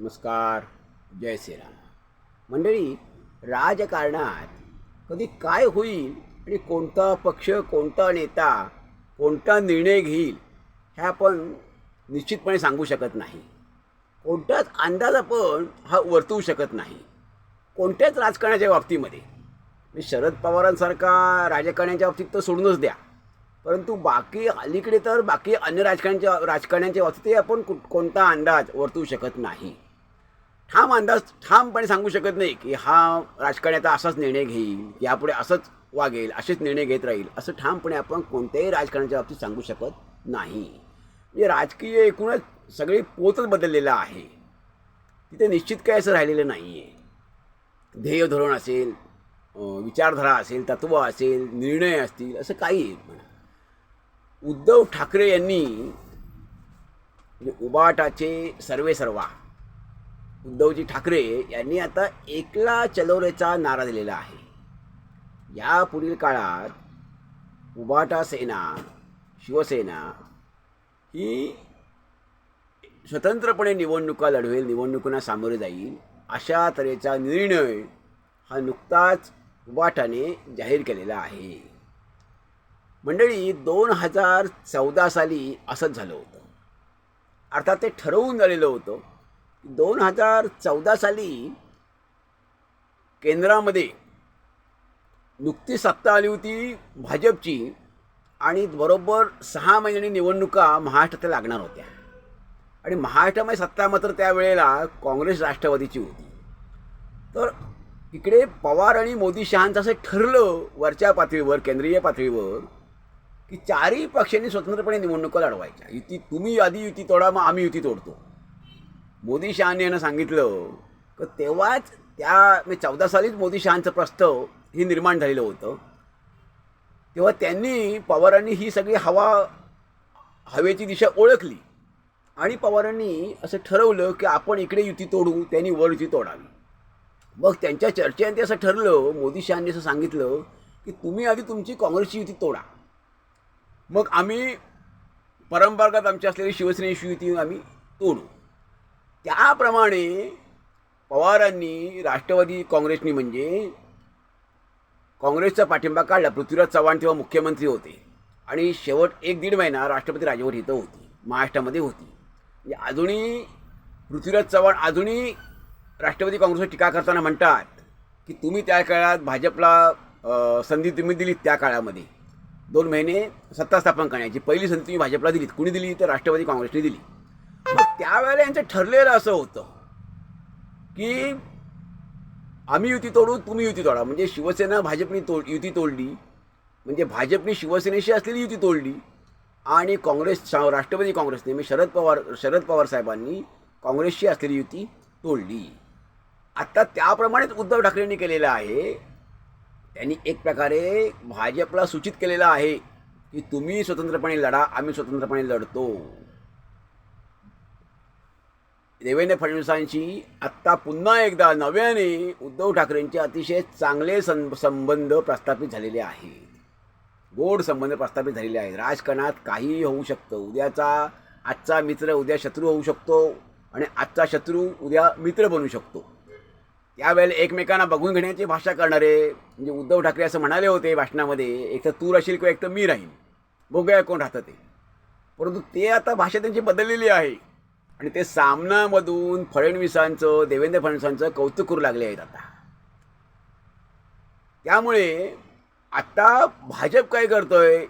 नमस्कार जय श्रीराम. मंडळी राजकारणात कधी काय होईल आणि कोणता पक्ष कोणता नेता कोणता निर्णय घेईल हे आपण निश्चितपणे सांगू शकत नाही. कोणताच अंदाज आपण हा वर्तवू शकत नाही. कोणत्याच राजकारणाच्या बाबतीमध्ये. म्हणजे शरद पवारांसारखा राजकारण्याच्या बाबतीत तर सोडूनच द्या. परंतु बाकी अलीकडे तर बाकी अन्य राजकारण्यांच्या राजकारण्यांच्या बाबतीतही आपण कुठ कोणता अंदाज वर्तवू शकत नाही. ठाम अंदाज ठामपणे सांगू शकत नाही की हा राजकारण्याचा असाच निर्णय घेईल यापुढे असंच वागेल असेच निर्णय घेत राहील असं ठामपणे आपण कोणत्याही राजकारणाच्या बाबतीत सांगू शकत नाही. म्हणजे राजकीय एकूणच सगळी पोतच बदललेला आहे. तिथे निश्चित काय असं राहिलेलं नाही आहे ध्येय धोरण असेल विचारधारा असेल तत्त्व असेल निर्णय असतील असं काही म्हणा. उद्धव ठाकरे यांनी म्हणजे उबाटाचे सर्वे सर्वा उद्धवजी ठाकरे यांनी आता एकला चलोरेचा नारा दिलेला आहे. या पुढील काळात उबाटा सेना शिवसेना ही स्वतंत्रपणे निवडणुका लढवेल निवडणुकांना सामोरे जाईल अशा तऱ्हेचा निर्णय हा नुकताच उबाटाने जाहीर केलेला आहे. मंडळी दोन हजार चौदा साली असंच झालं होतं. अर्थात ते ठरवून झालेलं होतं दोन हजार चौदा साली केंद्रामध्ये नुकतीच सत्ता आली होती भाजपची आणि बरोबर सहा महिन्यांनी निवडणुका महाराष्ट्रात लागणार होत्या. आणि महाराष्ट्रामध्ये सत्ता मात्र त्यावेळेला काँग्रेस राष्ट्रवादीची होती. तर इकडे पवार आणि मोदी शहांचं असं ठरलं वरच्या पातळीवर केंद्रीय पातळीवर की चारही पक्षांनी स्वतंत्रपणे निवडणुका लढवायच्या. युती तुम्ही आधी युती तोडा मग आम्ही युती तोडतो. मोदी शहाने यांना सांगितलं की तेव्हाच त्या म्हणजे चौदा सालीच मोदी शहांचं प्रस्ताव हे निर्माण झालेलं होतं. तेव्हा त्यांनी पवारांनी ही सगळी हवा हवेची दिशा ओळखली. आणि पवारांनी असं ठरवलं की आपण इकडे युती तोडू त्यांनी वर युती तोडावी. मग त्यांच्या चर्चेने ते असं ठरलं मोदी शहांनी असं सांगितलं की तुम्ही आधी तुमची काँग्रेसची युती तोडा. मग आम्ही परंपरागत आमची असलेली शिवसेनेची युती आम्ही तोडू. त्याप्रमाणे पवारांनी राष्ट्रवादी काँग्रेसनी म्हणजे काँग्रेसचा पाठिंबा काढला. पृथ्वीराज चव्हाण तेव्हा मुख्यमंत्री होते. आणि शेवट एक दीड महिना राष्ट्रपती राजवट इथं होती. महाराष्ट्रामध्ये होती. म्हणजे अजूनही पृथ्वीराज चव्हाण अजूनही राष्ट्रवादी काँग्रेसवर टीका करताना म्हणतात की तुम्ही त्या काळात भाजपला संधी तुम्ही दिलीत त्या काळामध्ये. दोन महिने सत्ता स्थापन करण्याची. पहिली संधी तुम्ही भाजपला दिलीत. कुणी दिली? तर राष्ट्रवादी काँग्रेसने दिली. मग त्यावेळेला यांचं ठरलेलं असं होतं की आम्ही युती तोडू तुम्ही युती तोडा. म्हणजे शिवसेना भाजपनी तोड युती तोडली. म्हणजे भाजपनी शिवसेनेशी असलेली युती तोडली. आणि काँग्रेस राष्ट्रवादी काँग्रेसने म्हणजे शरद पवार शरद पवार साहेबांनी काँग्रेसशी असलेली युती तोडली. आत्ता त्याप्रमाणेच उद्धव ठाकरेंनी केलेलं आहे. त्यांनी एक प्रकारे भाजपला सूचित केलेलं आहे की तुम्ही स्वतंत्रपणे लढा आम्ही स्वतंत्रपणे लढतो. देवेंद्र फडणवीसांशी आत्ता पुन्हा एकदा नव्याने उद्धव ठाकरेंचे अतिशय चांगले सं संबंध प्रस्थापित झालेले आहेत. गोड संबंध प्रस्थापित झालेले आहेत. राजकारणात काहीही होऊ शकतं. उद्याचा आजचा मित्र उद्या शत्रू होऊ शकतो आणि आजचा शत्रू उद्या मित्र बनू शकतो. त्यावेळेला एकमेकांना बघून घेण्याची भाषा करणारे म्हणजे उद्धव ठाकरे असं म्हणाले होते भाषणामध्ये एक तर तू राशील किंवा एक तर मी राहीन. बघूया कोण राहतं ते. परंतु ते आता भाषा त्यांची बदललेली आहे. आणि ते सामनामधून फडणवीसांचं देवेंद्र फडणवीसांचं कौतुक करू लागले आहेत आता. त्यामुळे आत्ता भाजप काय करतोय?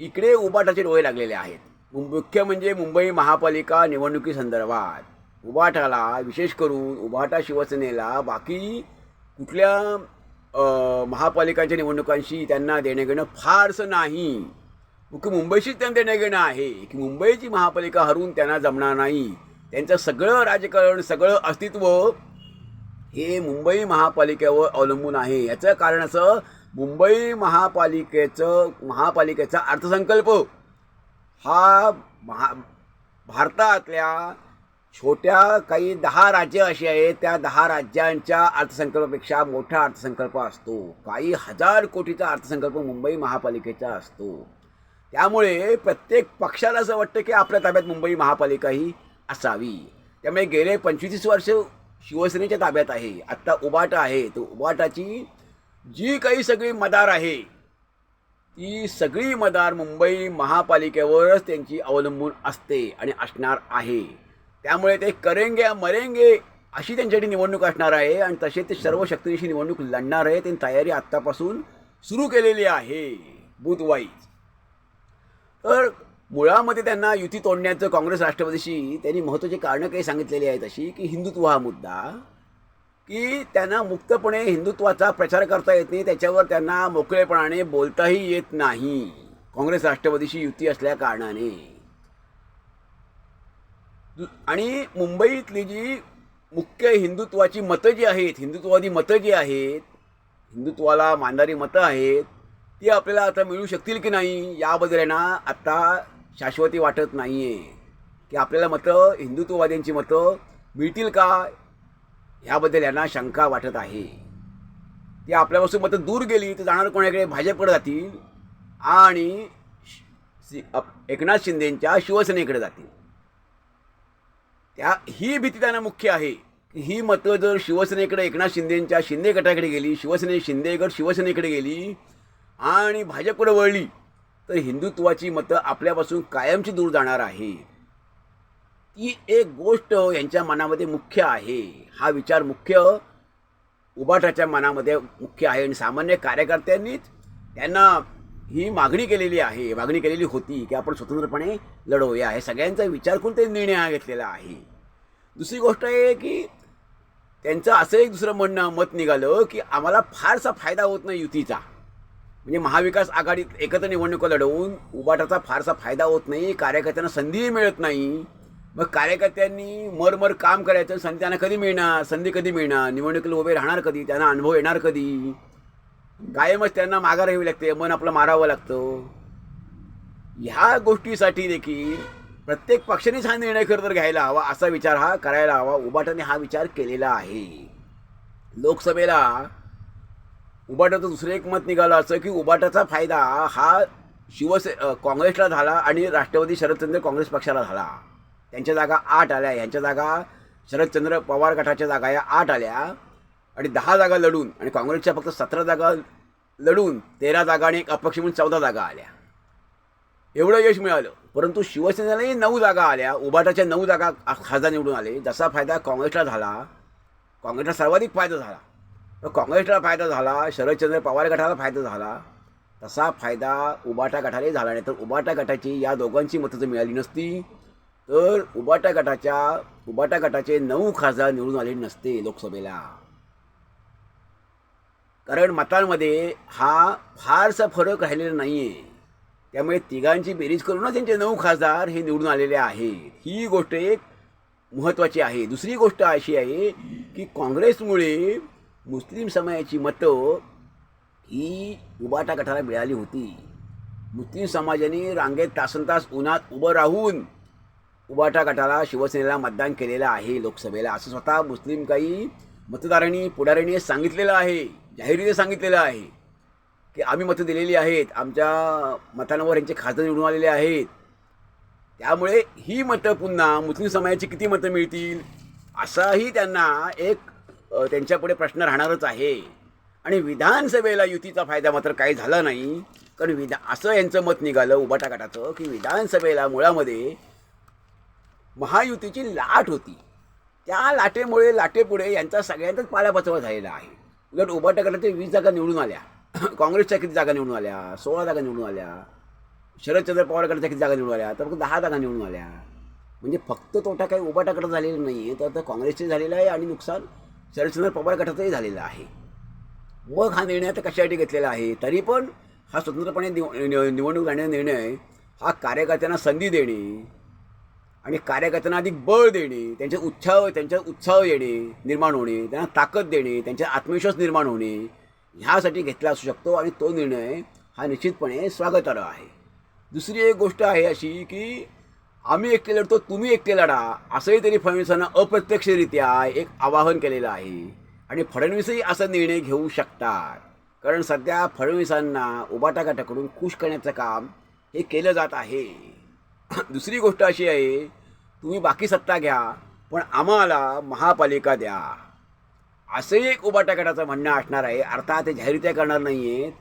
इकडे उबाटाचे डोळे लागलेले आहेत. मुख्य म्हणजे मुंबई महापालिका निवडणुकीसंदर्भात उबाटाला विशेष करून उबाटा शिवसेनेला बाकी कुठल्या महापालिकांच्या निवडणुकांशी त्यांना देणं घेणं फारसं नाही. मुख्य मुंबईशीच त्यांना देणं घेणं आहे. की मुंबईची महापालिका हरवून त्यांना जमणार नाही. त्यांचं सगळं राजकारण सगळं अस्तित्व हे मुंबई महापालिकेवर अवलंबून आहे. याचं कारण असं मुंबई महापालिकेचं महापालिकेचा अर्थसंकल्प हा महा भारतातल्या छोट्या काही दहा राज्य अशी आहेत त्या दहा राज्यांच्या अर्थसंकल्पापेक्षा मोठा अर्थसंकल्प असतो. काही हजार कोटीचा अर्थसंकल्प मुंबई महापालिकेचा असतो. त्यामुळे प्रत्येक पक्षाला असं वाटतं की आपल्या ताब्यात मुंबई महापालिका ही असावी. त्यामुळे गेले पंचवीस वर्ष शिवसेनेच्या ताब्यात आहे. आत्ता उबाटा आहे. तो उबाटाची जी काही सगळी मदार आहे ती सगळी मदार मुंबई महापालिकेवरच त्यांची अवलंबून असते आणि असणार आहे. त्यामुळे ते करेंगे मरेंगे अशी त्यांच्यासाठी निवडणूक असणार आहे आणि तसे ते सर्व शक्तींशी निवडणूक लढणार आहे. त्यांनी तयारी आत्तापासून सुरू केलेली आहे. बुधवाईज तर मुळामध्ये त्यांना युती तोडण्याचं काँग्रेस राष्ट्रवादीशी त्यांनी महत्त्वाची कारणं काही सांगितलेली आहेत अशी की हिंदुत्व हा मुद्दा की त्यांना मुक्तपणे हिंदुत्वाचा प्रचार करता येत नाही त्याच्यावर त्यांना मोकळेपणाने बोलताही येत नाही. काँग्रेस राष्ट्रवादीशी युती असल्या कारणाने. आणि मुंबईतली जी मुख्य हिंदुत्वाची मतं जी आहेत हिंदुत्ववादी मतं जी आहेत हिंदुत्वाला मानणारी मतं आहेत ती आपल्याला आता मिळू शकतील की नाही याबद्दल आहे ना आत्ता शाश्वती वाटत नाही आहे की आपल्याला मतं हिंदुत्ववाद्यांची मतं मिळतील का? ह्याबद्दल यांना शंका वाटत आहे. ती आपल्यापासून मतं दूर गेली तर जाणार कोणाकडे? भाजपकडे जातील. आणि शि- एकनाथ शिंदेंच्या शिवसेनेकडे जातील. त्या ही भीती त्यांना मुख्य आहे. की ही मतं जर शिवसेनेकडे एकनाथ शिंदेंच्या शिंदे गटाकडे गेली शिवसेने शिंदे गट शिवसेनेकडे गेली आणि भाजपकडे वळली तर हिंदुत्वाची मतं आपल्यापासून कायमची दूर जाणार आहे. ती एक गोष्ट यांच्या मनामध्ये मुख्य आहे. हा विचार मुख्य उबाटाच्या मनामध्ये मुख्य आहे आणि सामान्य कार्यकर्त्यांनीच त्यांना ही मागणी केलेली आहे मागणी केलेली होती की आपण स्वतंत्रपणे लढवूया. हे सगळ्यांचा विचार करून ते निर्णय हा घेतलेला आहे. दुसरी गोष्ट आहे की त्यांचं असं एक दुसरं म्हणणं मत निघालं की आम्हाला फारसा फायदा होत नाही युतीचा. म्हणजे महाविकास आघाडीत एकत्र निवडणुका लढवून उबाटाचा फारसा फायदा होत नाही कार्यकर्त्यांना संधीही मिळत नाही. मग कार्यकर्त्यांनी मरमर काम करायचं संधी त्यांना कधी मिळणार? संधी कधी मिळणार? निवडणुकीला उभे राहणार कधी? त्यांना अनुभव येणार कधी? कायमच त्यांना माघार घ्यावी लागते मन आपलं मारावं लागतं. ह्या गोष्टीसाठी देखील प्रत्येक पक्षानेच हा निर्णय खरं तर घ्यायला हवा असा विचार हा करायला हवा. उबाटाने हा विचार केलेला आहे. लोकसभेला उबाटाचं दुसरं एक मत निघालं असं की उबाटाचा फायदा हा शिवसे काँग्रेसला झाला आणि राष्ट्रवादी शरदचंद्र काँग्रेस पक्षाला झाला. त्यांच्या जागा आठ आल्या. यांच्या जागा शरदचंद्र पवार गटाच्या जागा या आठ आल्या. आणि दहा जागा लढून आणि काँग्रेसच्या फक्त सतरा जागा लढून तेरा जागा आणि एक अपक्ष म्हणून चौदा जागा आल्या. एवढं यश मिळालं. परंतु शिवसेनेलाही नऊ जागा आल्या. उबाटाच्या नऊ जागा खासदार निवडून आले. जसा फायदा काँग्रेसला झाला काँग्रेसला सर्वाधिक फायदा झाला. तर काँग्रेसला फायदा झाला शरदचंद्र पवार गटाला फायदा झाला तसा फायदा उबाटा गटालाही झाला नाही. तर उबाटा गटाची या दोघांची मतं जर मिळाली नसती तर उबाटा गटाच्या उबाटा गटाचे नऊ खासदार निवडून आले नसते लोकसभेला. कारण मतांमध्ये हा फारसा फरक राहिलेला नाही आहे त्यामुळे तिघांची बेरीज करूनच त्यांचे नऊ खासदार हे निवडून आलेले आहेत. ही गोष्ट एक महत्त्वाची आहे. दुसरी गोष्ट अशी आहे की काँग्रेसमुळे मुस्लिम समाजाची मतं ही उबाटा गटाला मिळाली होती. मुस्लिम समाजाने रांगेत तासन तास उन्हात उभं राहून उबाटा गटाला शिवसेनेला मतदान केलेलं आहे लोकसभेला. असं स्वतः मुस्लिम काही मतदारांनी पुढाऱ्यांनी सांगितलेलं आहे जाहीरीने सांगितलेलं आहे की आम्ही मतं दिलेली आहेत आमच्या मतांवर यांचे खासदार निवडून आलेले आहेत. त्यामुळे ही मतं पुन्हा मुस्लिम समाजाची किती मतं मिळतील असाही त्यांना एक त्यांच्यापुढे प्रश्न राहणारच आहे. आणि विधानसभेला युतीचा फायदा मात्र काही झाला नाही. कारण विधा असं यांचं मत निघालं उभाटागटाचं की विधानसभेला मुळामध्ये महायुतीची लाट होती. त्या लाटेमुळे लाटेपुढे यांचा सगळ्यांचाच पालापचवा झालेला आहे. उलट उबाटा वीस जागा निवडून आल्या. काँग्रेसच्या किती जागा निवडून आल्या? सोळा जागा निवडून आल्या. शरदचंद्र पवारकडच्या किती जागा निवडून आल्या? तर फक्त दहा जागा निवडून आल्या. म्हणजे फक्त तोटा काही उबाटा झालेला नाही आहे तर काँग्रेसचे झालेलं आहे आणि नुकसान शरदचंद्र पवार गटाचंही झालेला आहे. मग हा निर्णय आता कशासाठी घेतलेला आहे? तरी पण हा स्वतंत्रपणे निव निवडणूक लढण्याचा निर्णय हा कार्यकर्त्यांना संधी देणे आणि कार्यकर्त्यांना अधिक बळ देणे त्यांचे उत्साह त्यांच्या उत्साह येणे निर्माण होणे त्यांना ताकद देणे त्यांचा आत्मविश्वास निर्माण होणे ह्यासाठी घेतला असू शकतो आणि तो निर्णय हा निश्चितपणे स्वागतार्ह आहे. दुसरी एक गोष्ट आहे अशी की आम्ही एकटे लढतो तुम्ही एकटे लढा. असंही त्यांनी फडणवीसांना अप्रत्यक्षरित्या एक आवाहन केलेलं आहे. आणि फडणवीसही असा निर्णय घेऊ शकतात. कारण सध्या फडणवीसांना उबाटा खुश करण्याचं काम हे केलं जात आहे. दुसरी गोष्ट अशी आहे तुम्ही बाकी सत्ता घ्या पण आम्हाला महापालिका द्या. असंही एक उबाटाकाटाचं म्हणणं असणार आहे. अर्थात ते जाहीरत्या करणार नाही आहेत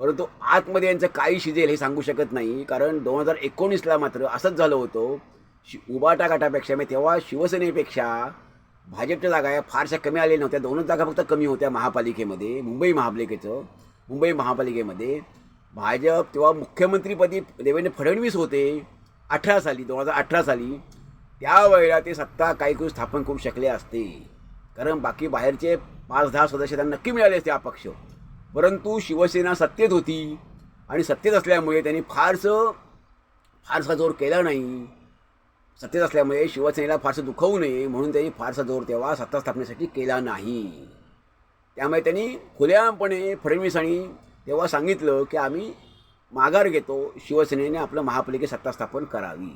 परंतु आतमध्ये यांचं काही शिजेल हे सांगू शकत नाही कारण दोन हजार एकोणीसला मात्र असंच झालं होतं. शि उबाटा गटापेक्षा मी तेव्हा शिवसेनेपेक्षा भाजपच्या जागा या फारशा कमी आलेल्या नव्हत्या. दोनच जागा फक्त कमी होत्या महापालिकेमध्ये मुंबई महापालिकेचं. मुंबई महापालिकेमध्ये भाजप तेव्हा मुख्यमंत्रीपदी देवेंद्र फडणवीस होते अठरा साली दोन हजार अठरा साली. त्यावेळेला ते सत्ता काही करून स्थापन करू शकले असते. कारण बाकी बाहेरचे पाच दहा सदस्य त्यांना नक्की मिळाले असते अपक्ष. परंतु शिवसेना सत्तेत होती आणि सत्तेत असल्यामुळे त्यांनी फारसं फारसा जोर केला नाही. सत्तेत असल्यामुळे शिवसेनेला फारसं दुखवू नये म्हणून त्यांनी फारसा जोर तेव्हा सत्ता स्थापनेसाठी केला नाही. त्यामुळे त्यांनी खुल्यापणे फडणवीसांनी तेव्हा सांगितलं की आम्ही माघार घेतो शिवसेनेने आपलं महापालिकेत सत्ता स्थापन करावी.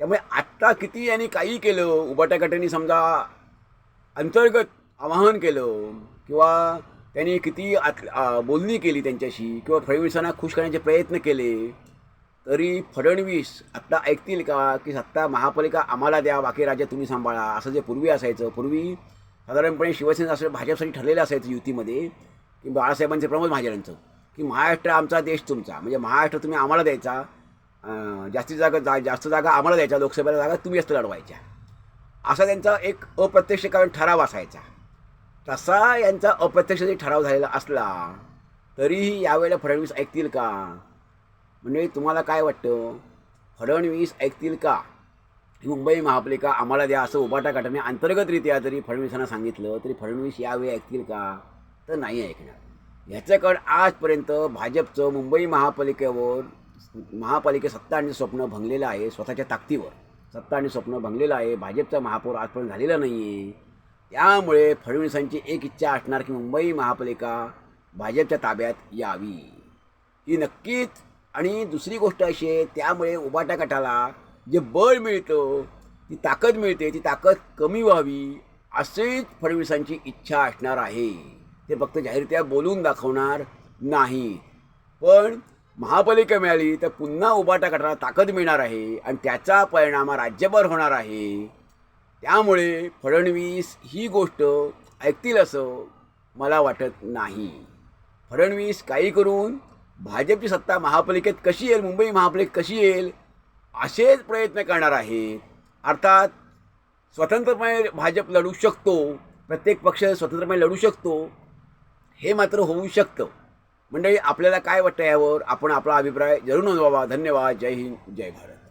त्यामुळे आत्ता किती यांनी काही केलं उबाटा गटांनी समजा अंतर्गत आवाहन केलं किंवा त्यांनी किती आत बोलणी केली त्यांच्याशी किंवा फडणवीसांना खुश करण्याचे प्रयत्न केले तरी फडणवीस आत्ता ऐकतील का की सत्ता महापालिका आम्हाला द्या बाकी राज्य तुम्ही सांभाळा असं जे पूर्वी असायचं. पूर्वी साधारणपणे शिवसेना असं भाजपसाठी ठरलेलं असायचं युतीमध्ये की बाळासाहेबांचे प्रमोद महाजनांचं की महाराष्ट्र आमचा देश तुमचा. म्हणजे महाराष्ट्र तुम्ही आम्हाला द्यायचा जास्तीत जागा जा जास्त जागा आम्हाला द्यायच्या लोकसभेला जागा तुम्ही जास्त लढवायच्या. असा त्यांचा एक अप्रत्यक्ष कारण ठराव असायचा. तसा यांचा अप्रत्यक्ष जरी ठराव झालेला असला तरीही यावेळेला फडणवीस ऐकतील का? म्हणजे तुम्हाला काय वाटतं? फडणवीस ऐकतील का? मुंबई महापालिका आम्हाला द्या असं उबाटा गटाने अंतर्गतरित्या जरी फडणवीसांना सांगितलं तरी फडणवीस यावेळी ऐकतील का? तर नाही ऐकणार. ह्याच्याकडं आजपर्यंत भाजपचं मुंबई महापालिकेवर महापालिके सत्ता आणि स्वप्न भंगलेलं आहे स्वतःच्या ताकदीवर. सत्ता आणि स्वप्न भंगलेलं आहे भाजपचा महापौर आजपर्यंत झालेला नाही आहे त्यामुळे फडणवीसांची एक इच्छा असणार की मुंबई महापालिका भाजपच्या ताब्यात यावी. ही नक्कीच. आणि दुसरी गोष्ट अशी आहे त्यामुळे उबाटा गटाला जे बळ मिळतं ती ताकद मिळते ती ताकद कमी व्हावी असेच फडणवीसांची इच्छा असणार आहे. ते फक्त जाहीरत्या बोलून दाखवणार नाही पण महापालिका मिळाली तर पुन्हा उबाटा गटाला ताकद मिळणार आहे आणि त्याचा परिणाम राज्यभर होणार आहे. त्यामुळे फडणवीस ही गोष्ट ऐकतील असं मला वाटत नाही. फडणवीस काही करून भाजपची सत्ता महापालिकेत कशी येईल मुंबई महापालिकेत कशी येईल असेच प्रयत्न करणार आहेत अर्थात स्वतंत्रपणे भाजप लढू शकतो प्रत्येक पक्ष स्वतंत्रपणे लढू शकतो हे मात्र होऊ शकतं. मंडळी आपल्याला काय वाटतं यावर आपण आपला अभिप्राय जरूर नोंदवावा. धन्यवाद. जय हिंद जय भारत.